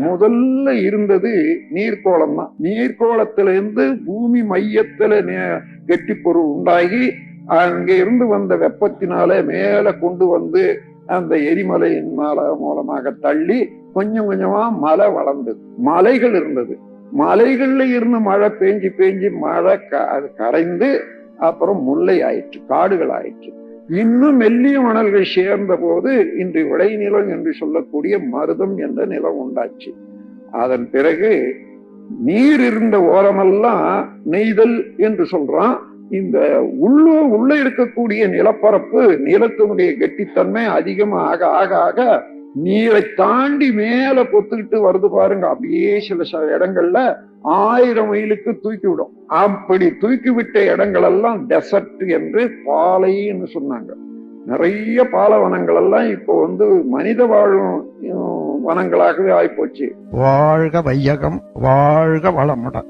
முதல்ல இருந்தது நீர்க்கோளம் தான் நீர்க்கோளத்திலிருந்து பூமி மையத்துல நே- கெட்டிப்பொருள் உண்டாகி அங்க இருந்து வந்த வெப்பத்தினால மேல கொண்டு வந்து அந்த எரிமலையின் மேல மூலமாக தள்ளி கொஞ்சம் கொஞ்சமா மலை வளர்ந்தது. மலைகள் இருந்தது. மலைகள்ல இருந்து மழை பேஞ்சு பேஞ்சு மழை க- அது கரைந்து அப்புறம் முல்லை ஆயிற்று காடுகள் ஆயிற்று இன்னும் மெல்லிய மணல்கள் சேர்ந்த போது இன்று விளைநிலம் என்று சொல்லக்கூடிய மருதம் என்ற நிலம் உண்டாச்சு. அதன் பிறகு நீர் இருந்த ஓரமெல்லாம் நெய்தல் என்று சொல்றான். இந்த உள்ளூர் உள்ள இருக்கக்கூடிய நிலப்பரப்பு நிலத்தினுடைய கெட்டித்தன்மை அதிகமாக ஆக ஆக நீரை தாண்டி மேல கொத்துக்கிட்டு வருது பாருங்க. அப்படியே சில சில இடங்கள்ல ஆயிரம் மைலுக்கு தூக்கி விடும். அப்படி தூக்கி விட்ட இடங்கள் எல்லாம் டெசர்ட் என்று பாலைன்னு சொன்னாங்க. நிறைய பாலைவனங்கள் எல்லாம் இப்போ வந்து மனித வாழும் வனங்களாகவே ஆயிப்போச்சு. வாழ்க வையகம் வாழ்க வளமுடன்.